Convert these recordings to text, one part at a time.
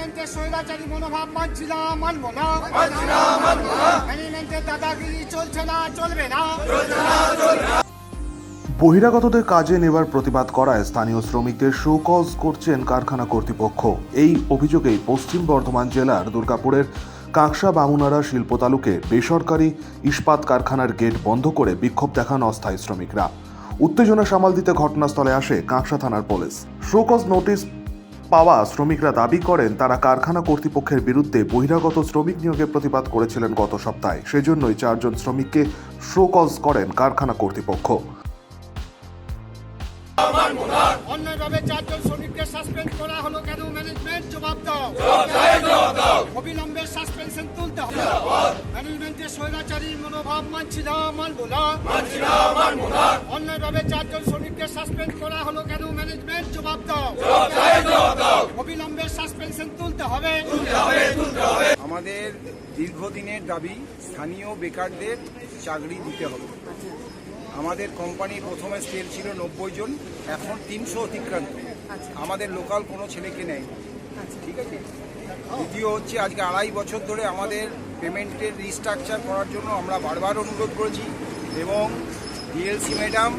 ম্যানেজমেন্টের স্বৈরাচারী মনোভাব মানছি না মানবো না ম্যানেজমেন্টের দাদাগিরি চলছে না চলবে না বহিরাগতদের কাজে নেবার প্রতিবাদ করায় স্থানীয় শ্রমিকদের শোকজ করছেন কারখানা কর্তৃপক্ষ। এই অভিযোগেই পশ্চিম বর্ধমান জেলার দুর্গাপুরের কাঁকসা বামুনারা শিল্প তালুকে বেসরকারি ইস্পাত কারখানার গেট বন্ধ করে বিক্ষোভ দেখান অস্থায়ী শ্রমিকরা। উত্তেজনা সামাল দিতে ঘটনাস্থলে আসে কাঁকসা থানার পুলিশ। শোকজ নোটিশ পাওয়া শ্রমিকরা দাবি করেন তারা কারখানা কর্তৃপক্ষের বিরুদ্ধে বহিরাগত শ্রমিক নিয়োগের প্রতিবাদ করেছিলেন গত সপ্তাহে। সেজন্যই চারজন শ্রমিককে শোকজ করেন কারখানা কর্তৃপক্ষ। অন্যভাবে চারজন শ্রমিককে সাসপেন্ড করা হলো কেন? ম্যানেজমেন্ট জবাব দাও। অবিলম্বে সাসপেনশন তুলতে হবে। ম্যানেজমেন্টের স্বৈরাচারী মনোভাব মানছি না মানবো না। অন্যভাবে চারজন শ্রমিককে সাসপেন্ড করা হলো কেন? ম্যানেজমেন্ট জবাব দাও। অবিলম্বে সাসপেনশন তুলতে হবে। আমাদের দীর্ঘদিনের দাবি স্থানীয় বেকারদের চাকরি দিতে হবে। আমাদের কোম্পানি প্রথমে স্কেল ছিল নব্বই জন এখন তিনশো অতিক্রান্ত। আমাদের লোকাল কোনো ছেলেকে নেয় ঠিক আছে? দ্বিতীয় হচ্ছে আজকে আড়াই বছর ধরে আমাদের পেমেন্টের রিস্ট্রাকচার করার জন্য আমরা বারবার অনুরোধ করেছি এবং ডিএলসি ম্যাডাম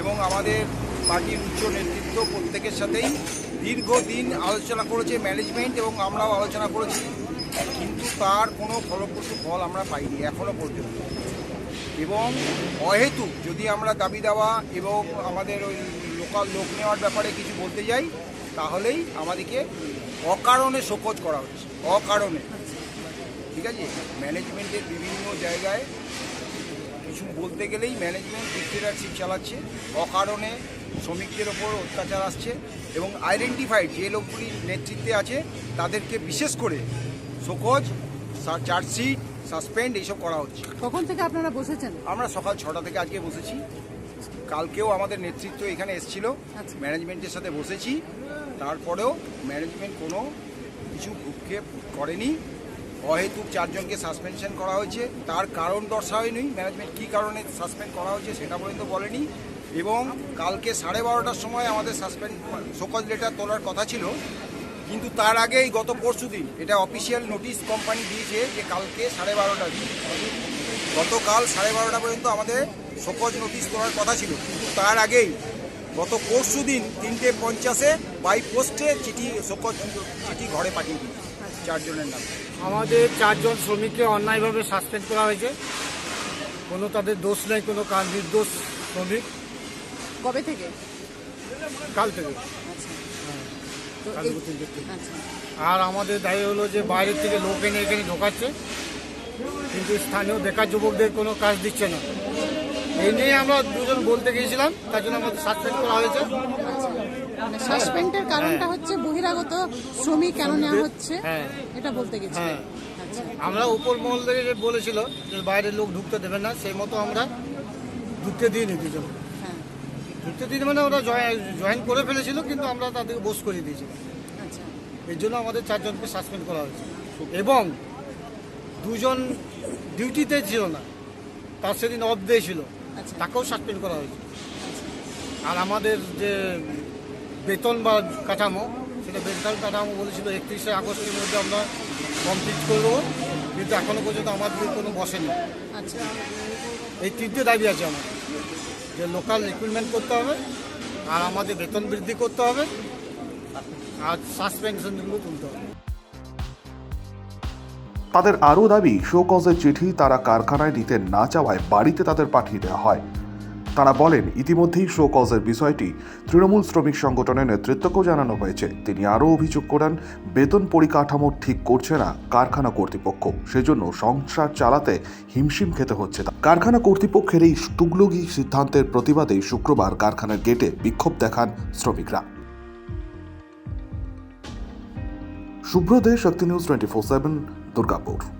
এবং আমাদের পার্টির উচ্চ নেতৃত্ব প্রত্যেকের সাথেই দীর্ঘদিন আলোচনা করেছে ম্যানেজমেন্ট এবং আমরাও আলোচনা করেছি, কিন্তু তার কোনো ফলপ্রসূ ফল আমরা পাইনি এখনও পর্যন্ত। এবং অহেতু যদি আমরা দাবি দেওয়া এবং আমাদের ওই লোকাল লোক নেওয়ার ব্যাপারে কিছু বলতে যাই, তাহলেই আমাদেরকে অকারণে শোকজ করা হচ্ছে, অকারণে। ঠিক আছে? ম্যানেজমেন্টের বিভিন্ন জায়গায় কিছু বলতে গেলেই ম্যানেজমেন্ট ডিক্টেটারশিপ চালাচ্ছে অকারণে শ্রমিকদের ওপর অত্যাচার আসছে এবং আইডেন্টিফাইড যে লোকগুলি নেতৃত্বে আছে তাদেরকে বিশেষ করে শোকজ চার্জশিট সাসপেন্ড এইসব করা হচ্ছে। কখন থেকে আপনারা বসেছেন? আমরা সকাল ছটা থেকে আজকে বসেছি। কালকেও আমাদের নেতৃত্ব এখানে এসেছিল। আচ্ছা। ম্যানেজমেন্টের সাথে বসেছি। তারপরেও ম্যানেজমেন্ট কোনো কিছু ভূক্ষেপ করেনি। অহেতুক চারজনকে সাসপেনশন করা হয়েছে। তার কারণ দর্শায়নি। ম্যানেজমেন্ট কী কারণে সাসপেন্ড করা হয়েছে সেটা পর্যন্ত বলেনি। এবং কালকে সাড়ে বারোটার সময় আমাদের সাসপেন্ড শোকজ লেটার তোলার কথা ছিল। কিন্তু তার আগেই গত পরশু দিন এটা অফিসিয়াল নোটিশ কোম্পানি দিয়েছে যে কালকে সাড়ে বারোটা গতকাল সাড়ে বারোটা পর্যন্ত আমাদের শোকজ নোটিশ তোলার কথা ছিল। কিন্তু তার আগেই গত পরশু দিন তিনটে পঞ্চাশে বাই পোস্টে চিঠি শোকজ চিঠি ঘরে পাঠিয়ে দিই চারজনের নামে। আমাদের চারজন শ্রমিককে অন্যায়ভাবে সাসপেন্ড করা হয়েছে। কোনো তাদের দোষ নেই কোনো কাজ নির্দোষ শ্রমিক। কবে থেকে? কাল থেকে। থেকে। আচ্ছা। আর আমাদের দায়ী হলো যে বাইরের থেকে লোক এনে এখানে ঢোকাচ্ছে। কিন্তু স্থানীয় বেকার যুবকদের কোনো কাজ দিচ্ছে না। এই নিয়ে আমরা দুজন বলতে গিয়েছিলাম তার জন্য আমাদের সাসপেন্ড করা হয়েছে। মানে সাসপেন্ডের কারণটা হচ্ছে বহিরাগত শ্রমিক কেন নেওয়া হচ্ছে? হ্যাঁ। এটা বলতে গেছি। হ্যাঁ। আচ্ছা আমরা উপর মহল থেকে যে বলেছিল যে বাইরের লোক ঢুকতে দেবে না সেই মতো আমরা ঢুকতে দিইনি দুজন। হ্যাঁ। ঢুকতে দিন মানে ওরা জয়েন করে ফেলেছিল কিন্তু আমরা তাদেরকে বোস করে দিয়েছি। আচ্ছা। এর জন্য আমাদের চারজনকে সাসপেন্ড করা হয়েছে। এবং দুজন ডিউটিতে ছিল না তার সেদিন অফ ডে ছিল আচ্ছা। তাকেও সাসপেন্ড করা হয়েছে। আর আমাদের যে বেতন বা কাঠামো সেটা বেতন কাঠামো বলেছিল একত্রিশে আগস্টের মধ্যে আমরা কমপ্লিট করব কিন্তু এখনও পর্যন্ত আমাদের কোনো বসেনি। আচ্ছা। এই তিনটে দাবি আছে আমার। যে লোকাল রিক্রুটমেন্ট করতে হবে আর আমাদের বেতন বৃদ্ধি করতে হবে আর সাসপেনশনগুলো তুলতে হবে। তাদের আরও দাবি শোকজের চিঠি তারা কারখানায় নিতে না চাওয়ায় বাড়িতে তাদের পাঠিয়ে দেওয়া হয়। তারা বলেন, ইতিমধ্যেই শোকজের বিষয়টি তৃণমূল শ্রমিক সংগঠনের নেতৃত্বকেও জানানো হয়েছে। তিনি আরও অভিযোগ করেন, বেতন পরিকাঠামো ঠিক করছে না কারখানা কর্তৃপক্ষ। সেজন্য সংসার চালাতে হিমশিম খেতে হচ্ছে। কারখানা কর্তৃপক্ষের এই তুগলগি সিদ্ধান্তের প্রতিবাদে শুক্রবার কারখানার গেটে বিক্ষোভ দেখান শ্রমিকরা। Shubhra De Shakti news twenty four seven, Durgapur.